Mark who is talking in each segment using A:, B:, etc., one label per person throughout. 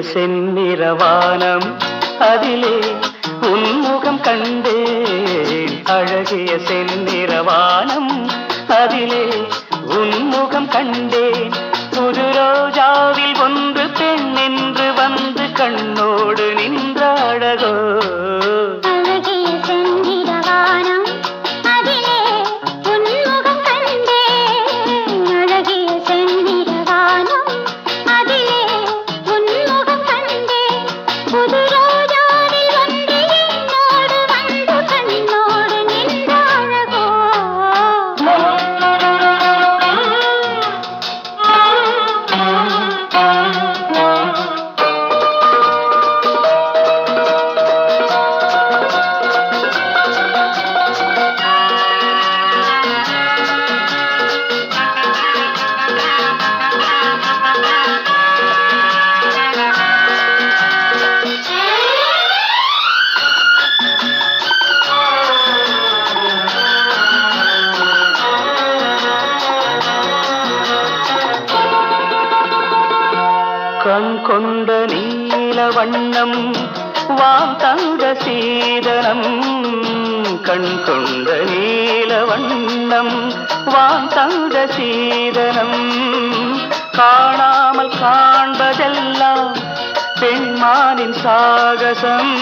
A: செந்நிறவானம். அதிலே உன்முகம் கண்டேன். அழகிய செந்நிறவானம். அதிலே உன்முகம் கண்டேன். கொண்ட நீல வண்ணம் வாம் தந்த சீதனம். கண் கொண்ட நீல வண்ணம் வாம் தந்த சீதனம். காணாமல் காண்பதெல்லாம் பெண்மானின் சாகசம்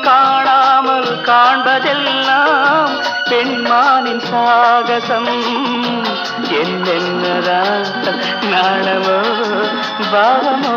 A: காணாமல் காண்பதெல்லாம் பெண்மானின் சாகசம். என்னென்னதான் நாணமோ பாவமோ.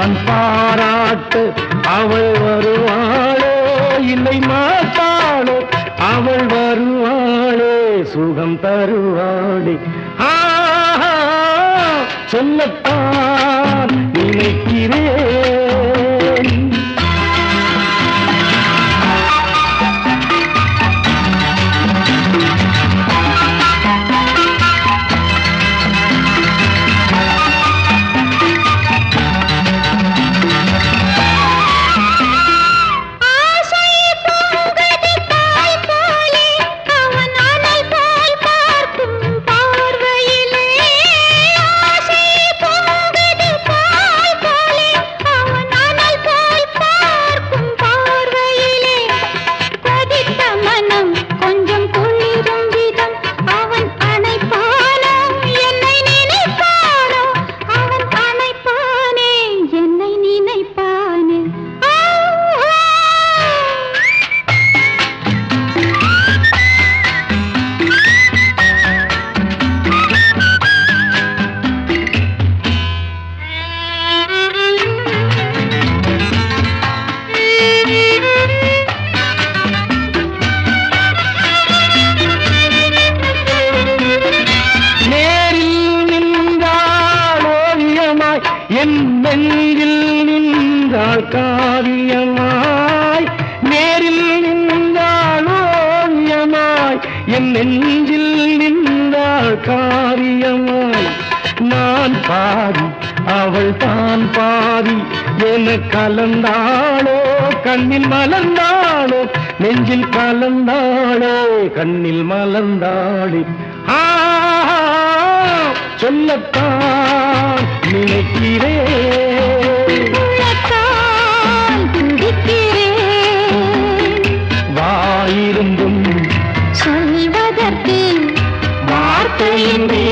B: நான் பாராட்டு அவள் வருவாளோ இல்லை மாட்டாளோ அவள் வருவாளே சுகம் தருவாளே. ஆஹா, சொல்லத்தான் நினைக்கிறேன். என் நெஞ்சில் நின்றாள் காவியமாய் நேரில் நின்றாள் ஓவியமாய் என் நெஞ்சில் நின்றாள் காவியமாய் நான் பாதி அவள் தான் பாதி என கலந்தாளோ கண்ணில் மலர்ந்தாளோ நெஞ்சில் கலந்தாளோ கண்ணில் மலர்ந்தாளே ஆ சொல்லத்தான் நினைக்கிறேன். வாயிருந்தும்
C: சொல்வதற்கு
B: வார்த்தையின்றி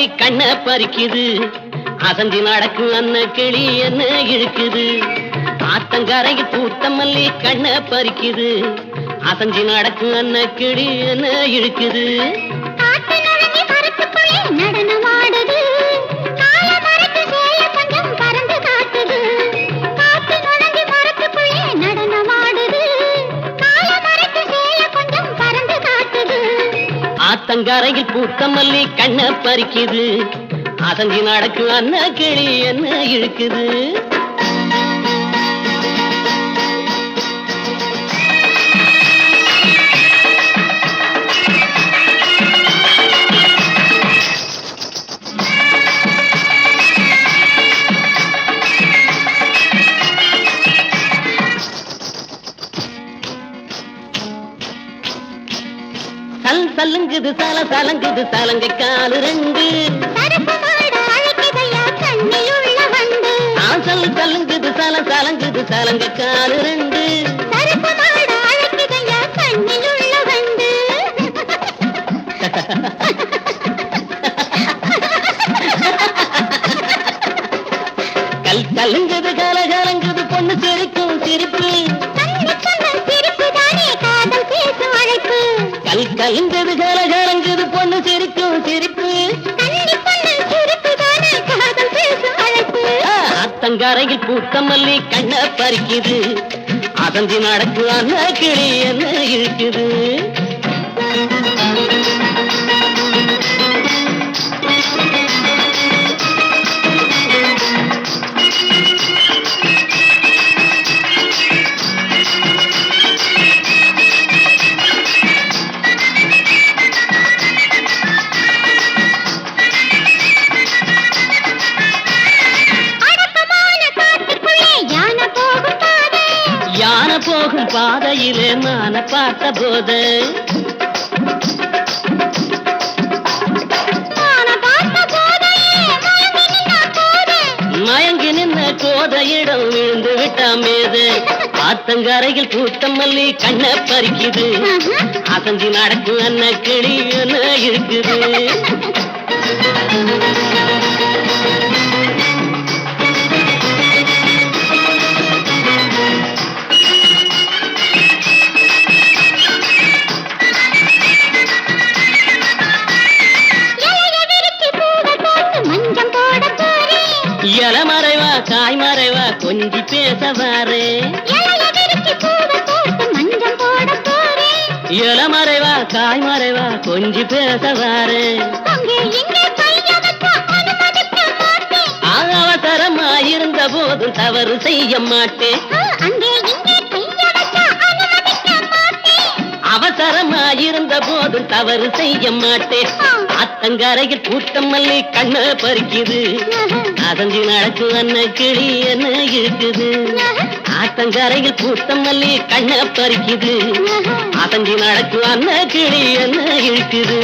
D: பூத்த கண்ண பறிக்குது. அசஞ்சி நடக்கும் அன்ன கிளி என்ன இழுக்குது. ஆத்தங்கரையில் பூத்த மல்லி கண்ண பறிக்குது. அசஞ்சி நடக்கும் அன்ன கிளி என்ன இழுக்குது. ஆத்தங்கரையில் பூத்த மல்லி கண்ண பறிக்குது. அசஞ்சி நடக்கு அண்ணா கிளி என்ன இருக்குது சல் சல்லுங்குது சல சலங்குது சலங்க காலு ரெண்டு. ஆசல் சல்லுங்குது சல சலங்குது சலங்க காலு ரெண்டு. கல் கல்லுங்குது கல கலங்குது பொண்ணு சிரிக்கும் சிரிப்பு. கல் கால கல கலங்குது பொண்ணு சிரிக்கும் சிரிப்பு.
C: அத்தங்கரையில் சொன்ன
D: பூத்த மல்லி கண்ண பறிக்குது. அதந்தி நடக்கு அண்ண கிளி என்ன இருக்குது பாதையிலே மான பார்த்த போது.
C: மயங்கி நின்னா
D: கோதையிடம் விழுந்து விட்டான் மேது. ஆத்தங்கரையில் பூத்த மல்லி கண்ண பறிக்குது. அசந்தி நடக்கும் அண்ண கிளி இருக்குது?
C: அங்கே இங்கே கைய வச்சா அனுமதிக்க கொஞ்சி
D: ஆக அவசரமா இருந்த போதும் தவறு செய்ய மாட்டேன். அவசரமா இருந்த போதும் தவறு செய்ய மாட்டேன். அத்தங்கரையில் கூட்டம் மல்லி கண்ண பறிக்குது. அதஞ்சி நடக்கு அன்ன கிளி என்ன இருக்குது? ஆத்தங்கரையில் பூத்த மல்லி கண்ண பறிக்குது. அதஞ்சி நடக்கு அன்ன கிளி என்ன இருக்குது?